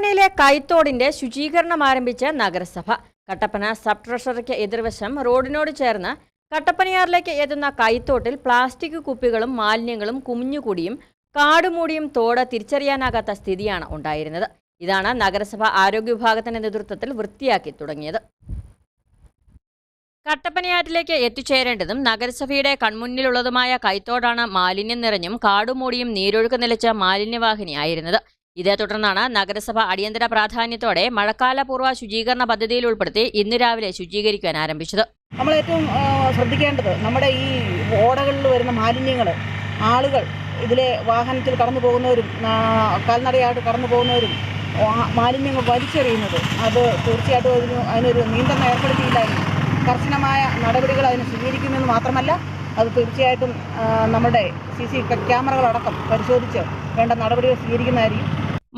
കട്ടപ്പനയിലെ കൈത്തോടിന്റെ ശുചീകരണം ആരംഭിച്ച നഗരസഭ. കട്ടപ്പന സബ് ട്രഷറിക്ക് എതിർവശം റോഡിനോട് ചേർന്ന് കട്ടപ്പനയാറിലേക്ക് എത്തുന്ന കൈത്തോട്ടിൽ പ്ലാസ്റ്റിക് കുപ്പികളും മാലിന്യങ്ങളും കുമിഞ്ഞുകൂടിയും കാടുമൂടിയും തോട് തിരിച്ചറിയാനാകാത്ത സ്ഥിതിയാണ് ഉണ്ടായിരുന്നത്. ഇതാണ് നഗരസഭ ആരോഗ്യ വിഭാഗത്തിന്റെ നേതൃത്വത്തിൽ വൃത്തിയാക്കി തുടങ്ങിയത്. കട്ടപ്പനയാറ്റിലേക്ക് എത്തിച്ചേരേണ്ടതും നഗരസഭയുടെ കൺമുന്നിലുള്ളതുമായ കൈത്തോടാണ് മാലിന്യം നിറഞ്ഞും കാടുമൂടിയും നീരൊഴുക്ക് നിലച്ച മാലിന്യവാഹിനിയായിരുന്നത് ഇതേ തുടർന്നാണ് നഗരസഭ അടിയന്തര പ്രാധാന്യത്തോടെ മഴക്കാലപൂർവ ശുചീകരണ പദ്ധതിയിൽ ഉൾപ്പെടുത്തി ഇന്ന് രാവിലെ ശുചീകരിക്കാൻ ആരംഭിച്ചത്. നമ്മൾ ഏറ്റവും ശ്രദ്ധിക്കേണ്ടത് നമ്മുടെ ഈ ഓടകളിൽ വരുന്ന മാലിന്യങ്ങൾ ആളുകൾ ഇതിലെ വാഹനത്തിൽ കടന്നു പോകുന്നവരും കാൽനടയായിട്ട് കടന്നു പോകുന്നവരും മാലിന്യങ്ങൾ വലിച്ചെറിയുന്നത് അത് തീർച്ചയായിട്ടും അതിന് അതിനൊരു നിയന്ത്രണം ഏർപ്പെടുത്തിയില്ലായിരുന്നു കർശനമായ നടപടികൾ അതിന് സ്വീകരിക്കുമെന്ന് മാത്രമല്ല അത് തീർച്ചയായിട്ടും നമ്മുടെ സി സി ക്യാമറകളടക്കം പരിശോധിച്ച് വേണ്ട നടപടികൾ സ്വീകരിക്കുന്നതായിരിക്കും.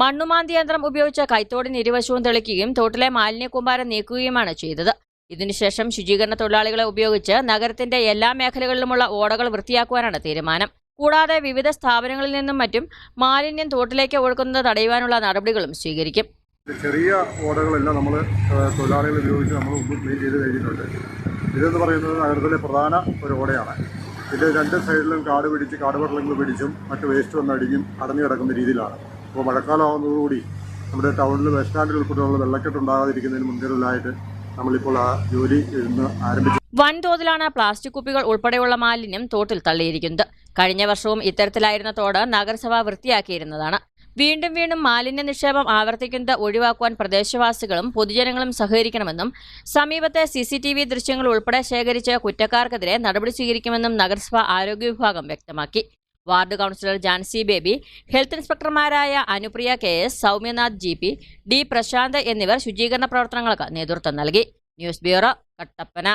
മണ്ണുമാന്തി യന്ത്രം ഉപയോഗിച്ച കൈത്തോടിന് ഇരുവശവും തെളിക്കുകയും തോട്ടിലെ മാലിന്യക്കൂമ്പാരം നീക്കുകയുമാണ് ചെയ്തത്. ഇതിനുശേഷം ശുചീകരണ തൊഴിലാളികളെ ഉപയോഗിച്ച് നഗരത്തിന്റെ എല്ലാ മേഖലകളിലുമുള്ള ഓടകൾ വൃത്തിയാക്കുവാനാണ് തീരുമാനം. കൂടാതെ വിവിധ സ്ഥാപനങ്ങളിൽ നിന്നും മറ്റും മാലിന്യം തോട്ടിലേക്ക് ഒഴുക്കുന്നത് തടയുവാനുള്ള നടപടികളും സ്വീകരിക്കും. ചെറിയ ഓടകളെല്ലാം നമ്മൾ തൊഴിലാളികൾ ഉപയോഗിച്ച് നമ്മൾ മുമ്പ് ക്ലീൻ ചെയ്ത് കഴിഞ്ഞിട്ടുണ്ട്. ഇതെന്ന് പറയുന്നത് നഗരത്തിലെ പ്രധാന ഒരു ഓടയാണ്. ഇത് രണ്ട് സൈഡിലും കാട് പിടിച്ച് കാട് കാടുപടലങ്ങൾ പിടിച്ചും മറ്റ് വേസ്റ്റ് വന്നടിഞ്ഞും അടഞ്ഞു കിടക്കുന്ന രീതിയിലാണ്. അപ്പോൾ മഴക്കാലമാകുന്നതോടുകൂടി നമ്മുടെ ടൗണിൽ ബസ് സ്റ്റാൻഡിൽ ഉൾപ്പെടെയുള്ള വെള്ളക്കെട്ടുണ്ടാകാതിരിക്കുന്നതിന് മുൻകരുതലായിട്ട് നമ്മളിപ്പോൾ ആ ജോലി ഇന്ന് ആരംഭിച്ചു. വൻതോതിലാണ് പ്ലാസ്റ്റിക് കുപ്പികൾ ഉൾപ്പെടെയുള്ള മാലിന്യം തോട്ടിൽ തള്ളിയിരിക്കുന്നത്. കഴിഞ്ഞ വർഷവും ഇത്തരത്തിലായിരുന്ന തോട് നഗരസഭ വൃത്തിയാക്കിയിരുന്നതാണ്. വീണ്ടും വീണ്ടും മാലിന്യ നിക്ഷേപം ആവർത്തിക്കുന്നത് ഒഴിവാക്കുവാൻ പ്രദേശവാസികളും പൊതുജനങ്ങളും സഹകരിക്കണമെന്നും സമീപത്തെ സി സി ടി വി ദൃശ്യങ്ങൾ ഉൾപ്പെടെ ശേഖരിച്ച് കുറ്റക്കാർക്കെതിരെ നടപടി സ്വീകരിക്കുമെന്നും നഗരസഭ ആരോഗ്യ വിഭാഗം വ്യക്തമാക്കി. Ward councillor Jancy Baby health ഇൻസ്പെക്ടർമാരായ Anupriya K S Soumyanath G P D Prashanth എന്നിവർ ശുചീകരണ പ്രവർത്തനങ്ങൾക്ക് നേതൃത്വം നൽകി. News bureau Kattappana.